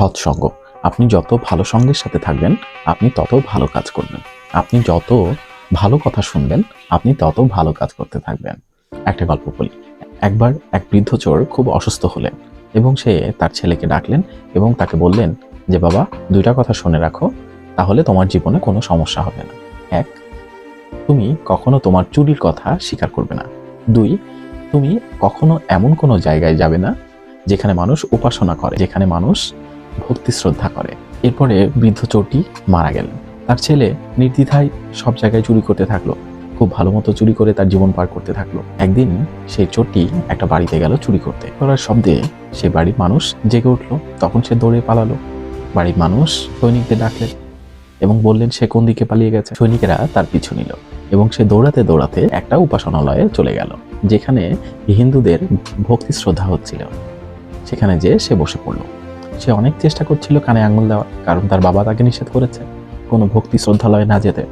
সৎসঙ্গ আপনি যত ভালো সঙ্গের সাথে থাকবেন, আপনি তত ভালো কাজ করবেন। আপনি যত ভালো কথা শুনবেন, আপনি তত ভালো কাজ করতে থাকবেন। একটা গল্প বলি। একবার এক বৃদ্ধ চোর খুব অসুস্থ হলেন এবং সে তার ছেলেকে ডাকলেন এবং তাকে বললেন যে, বাবা, দুইটা কথা শুনে রাখো, তাহলে তোমার জীবনে কোনো সমস্যা হবে না। এক, তুমি কখনো তোমার চুরির কথা স্বীকার করবে না। দুই, তুমি কখনো এমন কোনো জায়গায় যাবে না যেখানে মানুষ উপাসনা করে, যেখানে মানুষ ভক্তি শ্রদ্ধা করে। এরপরে বৃদ্ধ চোরটি মারা গেলেন তার ছেলে নির্দ্বিধায় সব জায়গায় চুরি করতে থাকল। খুব ভালো মতো চুরি করে তার জীবন পার করতে থাকল। একদিন সেই চোরটি একটা বাড়িতে গেল চুরি করতে। করার শব্দে সে বাড়ির মানুষ জেগে উঠল। তখন সে দৌড়ে পালালো। বাড়ির মানুষ সৈনিকদের ডাকলেন এবং বললেন, সে কোন দিকে পালিয়ে গেছে? সৈনিকেরা তার পিছু নিল এবং সে দৌড়াতে দৌড়াতে একটা উপাসনালয়ে চলে গেল, যেখানে হিন্দুদের ভক্তি শ্রদ্ধা হচ্ছিল। সেখানে যে সে বসে পড়ল। সে অনেক চেষ্টা করছিল কানে আঙুল দেওয়ার, কারণ তার বাবা তাকে নিষেধ করেছে। কোনো ভক্তি শ্রদ্ধালয়ে না যেতে।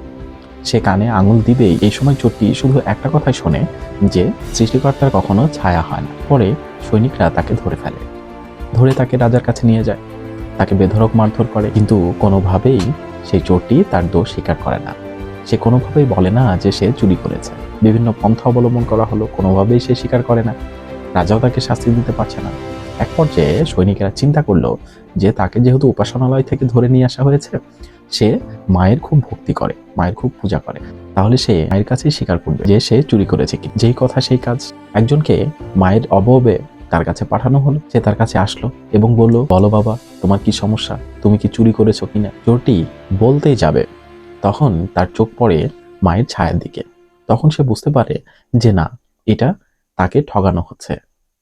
সে কানে আঙুল দিবেই এই সময় চোরটি শুধু একটা কথাই শোনে, যে সৃষ্টিকর্তার কখনো ছায়া হয় না। পরে সৈনিকরা তাকে ধরে ফেলে। ধরে তাকে রাজার কাছে নিয়ে যায়। তাকে বেধরক মারধর করে, কিন্তু কোনোভাবেই সেই চোরটি তার দোষ স্বীকার করে না। সে কোনোভাবেই বলে না যে সে চুরি করেছে। বিভিন্ন পন্থা অবলম্বন করা হলো, কোনোভাবেই সে স্বীকার করে না। রাজাও তাকে শাস্তি দিতে পারছে না। এক পর্যায়ে সৈনিকেরা চিন্তা করল যে তাকে যেহেতু উপাসনালয় থেকে ধরে নিয়ে আসা হয়েছে, সে মায়ের খুব ভক্তি করে, মায়ের খুব পূজা করে। তাহলে সে মায়ের কাছেই স্বীকার করবে যে সে চুরি করেছে কি। যেই কথা সেই কাজ। একজনকে মায়ের অবয়বে তার কাছে পাঠানো হলো, সে তার কাছে আসলো এবং বলল, বলো বাবা, তোমার কি সমস্যা? তুমি কি চুরি করেছ কিনা? চোরটি বলতেই যাবে। তখন তার চোখ পড়ে মায়ের ছায়ার দিকে। তখন সে বুঝতে পারে যে না, এটা তাকে ঠগানো হচ্ছে।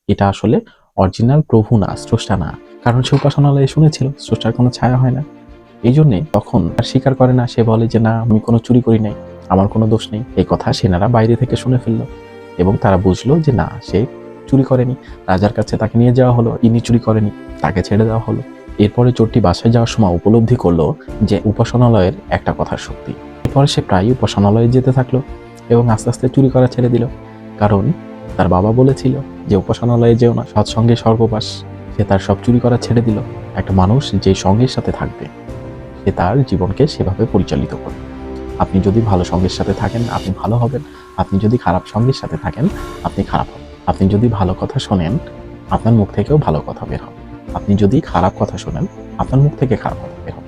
এটা আসলে অরিজিনাল প্রভু না, স্রষ্টা না। কারণ সে উপাসনালয়ে শুনেছিল, স্রষ্টার কোনো ছায়া হয় না। এই জন্যে তখন আর স্বীকার করে না, সে বলে যে, না, আমি কোনো চুরি করি নাই, আমার কোনো দোষ নেই। এই কথা সেনারা বাইরে থেকে শুনে ফেলল এবং তারা বুঝলো যে, না, সে চুরি করেনি। রাজার কাছে তাকে নিয়ে যাওয়া হলো, ইনি চুরি করেনি, তাকে ছেড়ে দেওয়া হলো। এরপরে চোরটি বাসায় যাওয়ার সময় উপলব্ধি করল যে, উপাসনালয়ের একটা কথার শক্তি। এরপরে সে প্রায়ই উপাসনালয়ে যেতে থাকল এবং আস্তে আস্তে চুরি করা ছেড়ে দিল। কারণ তার বাবা বলেছিল যে উপাসনালয়ে যেও না, সৎসঙ্গে সর্ববাস সে তার সব চুরি করা ছেড়ে দিল। একটা মানুষ যে সঙ্গের সাথে থাকবে, সে তার জীবনকে সেভাবে পরিচালিত করবে। আপনি যদি ভালো সঙ্গের সাথে থাকেন, আপনি ভালো হবেন। আপনি যদি খারাপ সঙ্গের সাথে থাকেন, আপনি খারাপ হবেন। আপনি যদি ভালো কথা শোনেন, আপনার মুখ থেকেও ভালো কথা বের হবে। আপনি যদি খারাপ কথা শোনেন, আপনার মুখ থেকে খারাপ কথা বের হবে।